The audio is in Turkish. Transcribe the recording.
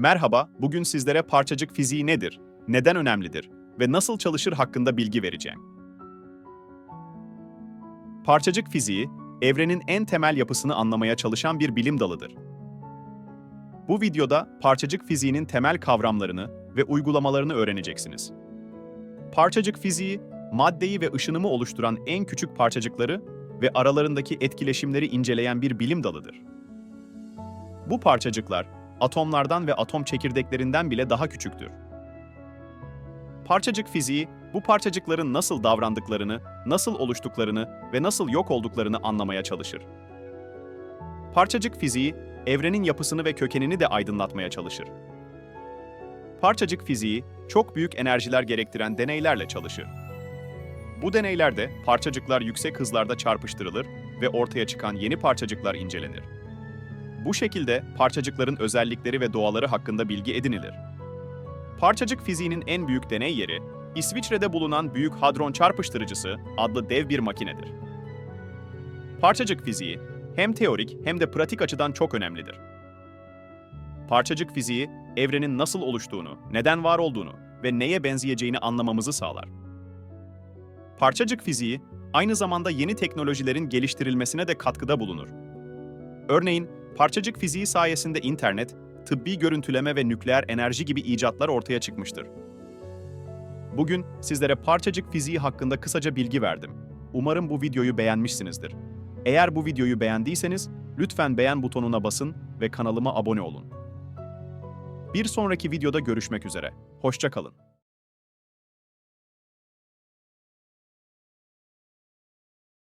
Merhaba, bugün sizlere parçacık fiziği nedir, neden önemlidir ve nasıl çalışır hakkında bilgi vereceğim. Parçacık fiziği, evrenin en temel yapısını anlamaya çalışan bir bilim dalıdır. Bu videoda parçacık fiziğinin temel kavramlarını ve uygulamalarını öğreneceksiniz. Parçacık fiziği, maddeyi ve ışınımı oluşturan en küçük parçacıkları ve aralarındaki etkileşimleri inceleyen bir bilim dalıdır. Bu parçacıklar, atomlardan ve atom çekirdeklerinden bile daha küçüktür. Parçacık fiziği, bu parçacıkların nasıl davrandıklarını, nasıl oluştuklarını ve nasıl yok olduklarını anlamaya çalışır. Parçacık fiziği, evrenin yapısını ve kökenini de aydınlatmaya çalışır. Parçacık fiziği, çok büyük enerjiler gerektiren deneylerle çalışır. Bu deneylerde parçacıklar yüksek hızlarda çarpıştırılır ve ortaya çıkan yeni parçacıklar incelenir. Bu şekilde parçacıkların özellikleri ve doğaları hakkında bilgi edinilir. Parçacık fiziğinin en büyük deney yeri, İsviçre'de bulunan Büyük Hadron Çarpıştırıcısı adlı dev bir makinedir. Parçacık fiziği hem teorik hem de pratik açıdan çok önemlidir. Parçacık fiziği, evrenin nasıl oluştuğunu, neden var olduğunu ve neye benzeyeceğini anlamamızı sağlar. Parçacık fiziği, aynı zamanda yeni teknolojilerin geliştirilmesine de katkıda bulunur. Örneğin, parçacık fiziği sayesinde internet, tıbbi görüntüleme ve nükleer enerji gibi icatlar ortaya çıkmıştır. Bugün sizlere parçacık fiziği hakkında kısaca bilgi verdim. Umarım bu videoyu beğenmişsinizdir. Eğer bu videoyu beğendiyseniz lütfen beğen butonuna basın ve kanalıma abone olun. Bir sonraki videoda görüşmek üzere. Hoşça kalın.